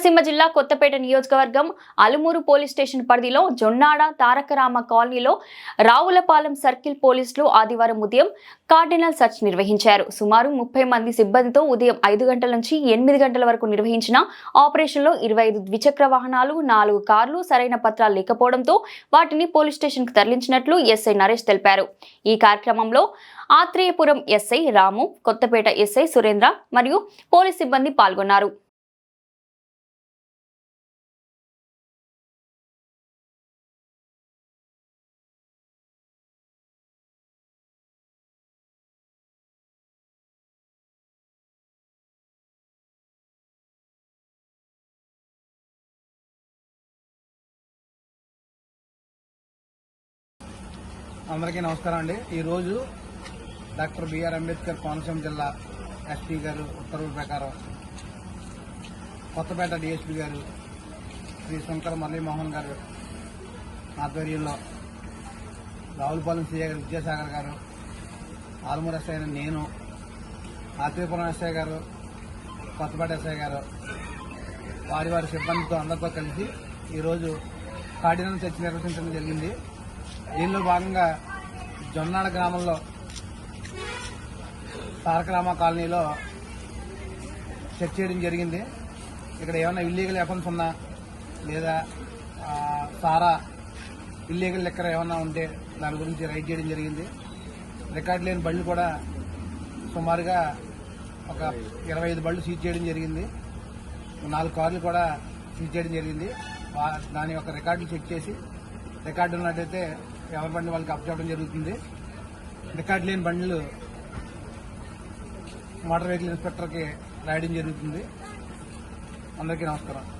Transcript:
కోనసీమ జిల్లా కొత్తపేట నియోజకవర్గం అలుమూరు police station పరిధిలో జొన్నాడ తారకరామ కాలనీలో రావులపాలెం సర్కిల్ పోలీసులు ఆదివారం ఉదయం కార్డినల్ సర్చ్ నిర్వహించారు. సుమారు ముప్పై మంది సిబ్బందితో ఉదయం ఐదు గంటల నుంచి ఎనిమిది గంటల వరకు నిర్వహించిన ఆపరేషన్లో ఇరవై ఐదు ద్విచక్ర వాహనాలు నాలుగు కార్లు సరైన పత్రాలు లేకపోవడంతో వాటిని పోలీస్ స్టేషన్కు తరలించినట్లు ఎస్ఐ నరేష్ తెలిపారు. ఈ కార్యక్రమంలో ఆత్రేయపురం ఎస్ఐ రాము కొత్తపేట ఎస్ఐ సురేంద్ర మరియు పోలీస్ సిబ్బంది పాల్గొన్నారు. అందరికీ నమస్కారం అండి. ఈరోజు డాక్టర్ బిఆర్ అంబేద్కర్ కోనసీమ జిల్లా ఎస్పీ గారు ఉత్తర్వుల ప్రకారం కొత్తపేట డిఎస్పీ గారు శ్రీ శంకర్ మురళీమోహన్ గారు ఆధ్వర్యంలో రావులపాలెం సీఏ గారు విద్యాసాగర్ గారు ఆలమూరు ఎస్ఐ అయిన నేను ఆత్రేయపురం ఎస్ఐ గారు కొత్తపేట ఎస్ఐ గారు వారి వారి సిబ్బందితో అందరితో కలిసి ఈరోజు కార్డినల్ చర్చ నిర్వహించడం జరిగింది. దీనిలో భాగంగా జొన్నాడ గ్రామంలో తారకరామ కాలనీలో చెక్ చేయడం జరిగింది. ఇక్కడ ఏమైనా ఇల్లీగల్ వెపన్స్ ఉన్నా లేదా సారా ఇల్లీగల్ లెక్కర ఏమైనా ఉంటే దాని గురించి రైడ్ చేయడం జరిగింది. రికార్డు లేని బళ్ళు కూడా సుమారుగా ఒక ఇరవై ఐదు బళ్ళు సీజ్ చేయడం జరిగింది. నాలుగు కార్లు కూడా సీజ్ చేయడం జరిగింది. దాని యొక్క రికార్డులు చెక్ చేసి రికార్డు ఉన్నట్టయితే ఎవరి బండి వాళ్ళకి అప్ చేయడం జరుగుతుంది. రికార్డు లేని బండ్లు మోటార్ వెహికల్ ఇన్స్పెక్టర్కి రాయడం జరుగుతుంది. అందరికీ నమస్కారం.